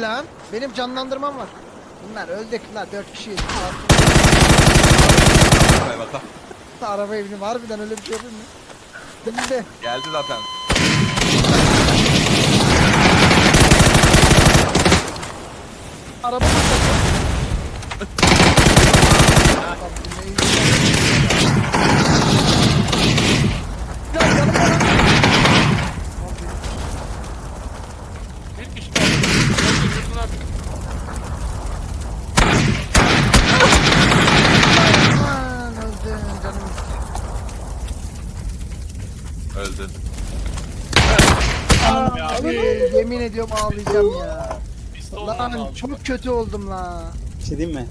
lan. Benim canlandırmam var. Bunlar öldük lan 4 kişiyiz. Hay bakalım. Araba evini harbiden öyle bir şey olur mu? Şimdi Geldi zaten. araba mı. Bir kişi Öldün. Abi, yemin ediyorum ağlayacağım ya. Pistol Lan çok kötü oldum la. Bir şey diyeyim mi?